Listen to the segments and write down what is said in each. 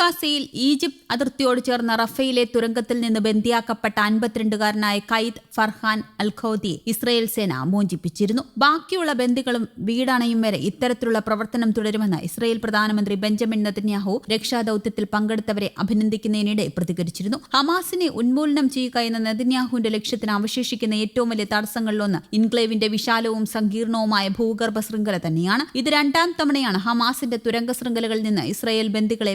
ഗാസയിൽ ഈജിപ്ത് അതിർത്തിയോട് ചേർന്ന റഫയിലെ തുരങ്കത്തിൽ നിന്ന് ബന്ദിയാക്കപ്പെട്ട അൻപത്തിരണ്ടുകാരനായ കൈദ് ഫർഹാൻ അൽഖൌദിയെ ഇസ്രയേൽ സേന മോചിപ്പിച്ചിരുന്നു. ബാക്കിയുള്ള ബന്ദികളും വീടണയും വരെ ഇത്തരത്തിലുള്ള പ്രവർത്തനം തുടരുമെന്ന് ഇസ്രയേൽ പ്രധാനമന്ത്രി ബെഞ്ചമിൻ നെതന്യാഹു രക്ഷാദൌത്യത്തിൽ പങ്കെടുത്തവരെ അഭിനന്ദിക്കുന്നതിനിടെ പ്രതികരിച്ചിരുന്നു. ഹമാസിനെ ഉന്മൂലനം ചെയ്യുക എന്ന നെതന്യാഹുവിന്റെ ലക്ഷ്യത്തിന് അവശേഷിക്കുന്ന ഏറ്റവും വലിയ തടസ്സങ്ങളിലൊന്ന് ഇൻക്ലേവിന്റെ വിശാലവും സങ്കീർണവുമായ ഭൂഗർഭ ശൃംഖല തന്നെയാണ്. ഇത് രണ്ടാം തവണയാണ് ഹമാസിന്റെ തുരങ്ക ശൃംഖലകളിൽ നിന്ന് ഇസ്രയേൽ ബന്ദികളെ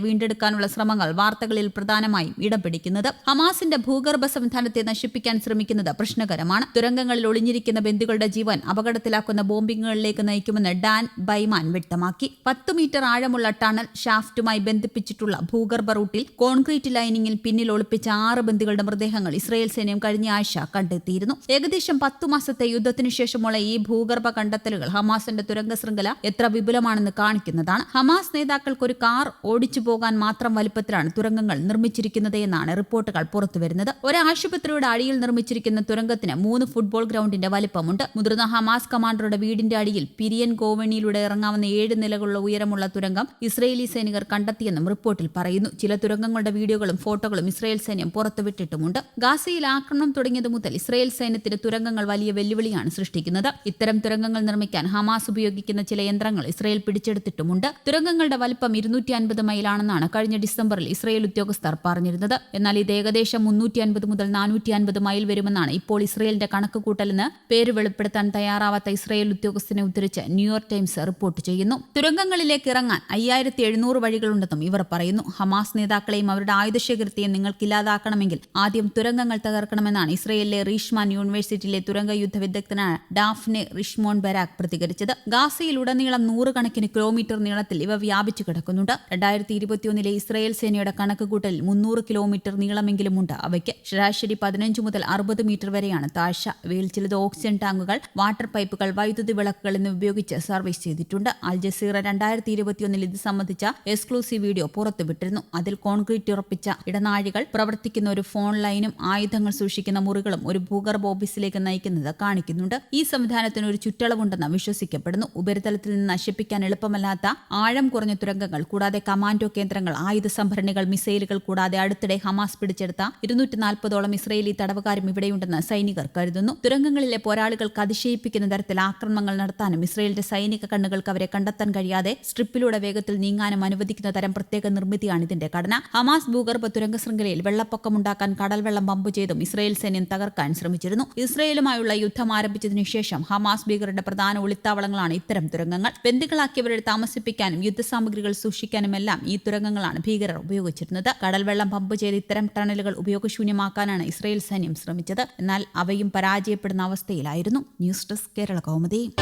വീണ്ടെടുക്കാനുള്ള ശ്രമങ്ങൾ വാർത്തകളിൽ പ്രധാനമായും ഇടം പിടിക്കുന്നത് ഹമാസിന്റെ ഭൂഗർഭ സംവിധാനത്തെ നശിപ്പിക്കാൻ ശ്രമിക്കുന്നത് പ്രശ്നകരമാണ്. തുരങ്കങ്ങളിൽ ഒളിഞ്ഞിരിക്കുന്ന ബന്ധുക്കളുടെ ജീവൻ അപകടത്തിലാക്കുന്ന ബോംബിങ്ങുകളിലേക്ക് നയിക്കുമെന്ന് ഡാൻ ബൈമാൻ വ്യക്തമാക്കി. പത്ത് മീറ്റർ ആഴമുള്ള ടണൽ ഷാഫ്റ്റുമായി ബന്ധിപ്പിച്ചിട്ടുള്ള ഭൂഗർഭ റൂട്ടിൽ കോൺക്രീറ്റ് ലൈനിങ്ങിൽ പിന്നിൽ ഒളിപ്പിച്ച ആറ് ബന്ധുക്കളുടെ മൃതദേഹങ്ങൾ ഇസ്രയേൽ സൈന്യം കഴിഞ്ഞ ആഴ്ച കണ്ടെത്തിയിരുന്നു. ഏകദേശം പത്തു മാസത്തെ യുദ്ധത്തിനു ശേഷമുള്ള ഈ ഭൂഗർഭ കണ്ടെത്തലുകൾ ഹമാസിന്റെ തുരങ്ക ശൃംഖല എത്ര വിപുലമാണെന്ന് കാണിക്കുന്നതാണ്. ഹമാസ് നേതാക്കൾക്ക് ഒരു കാർ ഓടിച്ചു പോകാൻ മാത്രം വലുപ്പത്തിലാണ് തുരങ്കങ്ങൾ നിർമ്മിച്ചിരിക്കുന്നത് എന്നാണ് റിപ്പോർട്ടുകൾ പുറത്തുവരുന്നത്. ഒരു ആശുപത്രിയുടെ അടിയിൽ നിർമ്മിച്ചിരിക്കുന്ന തുരങ്കത്തിന് മൂന്ന് ഫുട്ബോൾ ഗ്രൗണ്ടിന്റെ വലിപ്പമുണ്ട്. മുതിർന്ന ഹമാസ് കമാൻഡറുടെ വീടിന്റെ അടിയിൽ പിരിയൻ ഗോവണിയിലൂടെ ഇറങ്ങാവുന്ന ഏഴ് നിലകളുള്ള ഉയരമുള്ള തുരങ്കം ഇസ്രയേലി സൈനികർ കണ്ടെത്തിയെന്നും റിപ്പോർട്ടിൽ പറയുന്നു. ചില തുരങ്കങ്ങളുടെ വീഡിയോകളും ഫോട്ടോകളും ഇസ്രയേൽ സൈന്യം പുറത്തുവിട്ടിട്ടുമുണ്ട്. ഗാസയിൽ ആക്രമണം തുടങ്ങിയത് മുതൽ ഇസ്രയേൽ സൈന്യത്തിന് തുരങ്കങ്ങൾ വലിയ വെല്ലുവിളിയാണ് സൃഷ്ടിക്കുന്നത്. ഇത്തരം തുരങ്കങ്ങൾ നിർമ്മിക്കാൻ ഹമാസ് ഉപയോഗിക്കുന്ന ചില യന്ത്രങ്ങൾ ഇസ്രയേൽ പിടിച്ചെടുത്തിട്ടുമുണ്ട്. തുരങ്കങ്ങളുടെ വലിപ്പം ഇരുന്നൂറ്റി അൻപത് മൈലാണെന്നാണ് കഴിഞ്ഞ ഡിസംബറിൽ ഇസ്രയേൽ ഉദ്യോഗസ്ഥർ പറഞ്ഞിരുന്നത്. എന്നാൽ ഇത് ഏകദേശം മുന്നൂറ്റി അൻപത് മുതൽ നാനൂറ്റി അൻപത് മൈൽ വരുമെന്നാണ് ഇപ്പോൾ ഇസ്രയേലിന്റെ കണക്കുകൂട്ടലെന്ന് പേര് വെളിപ്പെടുത്താൻ തയ്യാറാവാത്ത ഇസ്രയേൽ ഉദ്യോഗസ്ഥനെ ഉദ്ധരിച്ച് ന്യൂയോർക്ക് ടൈംസ് റിപ്പോർട്ട് ചെയ്യുന്നു. തുരങ്കങ്ങളിലേക്ക് ഇറങ്ങാൻ അയ്യായിരത്തി എഴുന്നൂറ് വഴികളുണ്ടെന്നും ഇവർ പറയുന്നു. ഹമാസ് നേതാക്കളെയും അവരുടെ ആയുധശേഖരത്തെയും നിങ്ങൾക്ക് ഇല്ലാതാക്കണമെങ്കിൽ ആദ്യം തുരങ്കങ്ങൾ തകർക്കണമെന്നാണ് ഇസ്രയേലിലെ റീഷ്മാൻ യൂണിവേഴ്സിറ്റിയിലെ തുരങ്ക യുദ്ധ വിദഗ്ധനായ ഡാഫ്നെ റിഷ്മോൺ ബരാക് പ്രതികരിച്ചത്. ഗാസയിൽ ഉടനീളം നൂറുകണക്കിന് കിലോമീറ്റർ നീളത്തിൽ ഇവ വ്യാപിച്ചു കിടക്കുന്നുണ്ട്. രണ്ടായിരത്തി ഇരുപത്തിയൊന്നിലെ ഇസ്രയേൽ സേനയുടെ കണക്കുകൂട്ടൽ മുന്നൂറ് കിലോമീറ്റർ നീളമെങ്കിലുമുണ്ട്. അവയ്ക്ക് ശരാശരി പതിനഞ്ച് മുതൽ അറുപത് മീറ്റർ വരെയാണ്. താഴ്ച ഇവയിൽ ചിലത് ഓക്സിജൻ ടാങ്കുകൾ വാട്ടർ പൈപ്പുകൾ വൈദ്യുതി വിളക്കുകൾ എന്നിവ ഉപയോഗിച്ച് സർവീസ് ചെയ്തിട്ടുണ്ട്. അൽ ജസീറ രണ്ടായിരത്തി ഇരുപത്തിയൊന്നിൽ ഇത് സംബന്ധിച്ച എക്സ്ക്ലൂസീവ് വീഡിയോ പുറത്തുവിട്ടിരുന്നു. അതിൽ കോൺക്രീറ്റ് ഉറപ്പിച്ച ഇടനാഴികൾ പ്രവർത്തിക്കുന്ന ഒരു ഫോൺ ലൈനും ആയുധങ്ങൾ സൂക്ഷിക്കുന്ന മുറികളും ഒരു ഭൂഗർഭ ഓഫീസിലേക്ക് നയിക്കുന്നത് കാണിക്കുന്നുണ്ട്. ഈ സംവിധാനത്തിന് ഒരു ചുറ്റളവുണ്ടെന്ന് വിശ്വസിക്കപ്പെടുന്നു. ഉപരിതലത്തിൽ നിന്ന് നശിപ്പിക്കാൻ എളുപ്പമല്ലാത്ത ആഴം കുറഞ്ഞ തുരങ്കങ്ങൾ കൂടാതെ കമാൻഡോ കേന്ദ്രങ്ങൾ ആയുധ സംഭരണികൾ മിസൈലുകൾ കൂടാതെ അടുത്തിടെ ഹമാസ് പിടിച്ചെടുത്ത ഇരുന്നൂറ്റി നാൽപ്പതോളം ഇസ്രയേലി തടവുകാരും ഇവിടെയുണ്ടെന്ന് സൈനികർ കരുതുന്നു. തുരങ്കങ്ങളിലെ പോരാളികൾക്ക് അതിശയിപ്പിക്കുന്ന തരത്തിൽ ആക്രമണങ്ങൾ നടത്താനും ഇസ്രയേലിന്റെ സൈനിക കണ്ണുകൾക്ക് അവരെ കണ്ടെത്താൻ കഴിയാതെ സ്ട്രിപ്പിലൂടെ വേഗത്തിൽ നീങ്ങാനും അനുവദിക്കുന്ന തരം പ്രത്യേക നിർമ്മിതിയാണ് ഇതിന്റെ ഘടന. ഹമാസ് ഭൂഗർഭ തുരങ്ക ശൃംഖലയിൽ വെള്ളപ്പൊക്കമുണ്ടാക്കാൻ കടൽവെള്ളം പമ്പ് ചെയ്തും ഇസ്രയേൽ സൈന്യം തകർക്കാൻ ശ്രമിച്ചിരുന്നു. ഇസ്രയേലുമായുള്ള യുദ്ധം ആരംഭിച്ചതിനു ശേഷം ഹമാസ് ഭീകരരുടെ പ്രധാന ഒളിത്താവളങ്ങളാണ് ഇത്തരം തുരങ്കങ്ങൾ. ബന്ദികളാക്കിയവരെ താമസിപ്പിക്കാനും യുദ്ധസാമഗ്രികൾ സൂക്ഷിക്കാനുമെല്ലാം ഈ തുരങ്കങ്ങളാണ് ഭീകരർ ഉപയോഗിച്ചിരുന്നത്. കടൽവെള്ളം പമ്പ് ചെയ്ത് ഇത്തരം ടണലുകൾ ഉപയോഗശൂന്യമാക്കാനാണ് ഇസ്രയേൽ സൈന്യം ശ്രമിച്ചത്. എന്നാൽ അവയും പരാജയപ്പെടുന്ന അവസ്ഥയിലായിരുന്നു. News desk Kerala Kaumudi.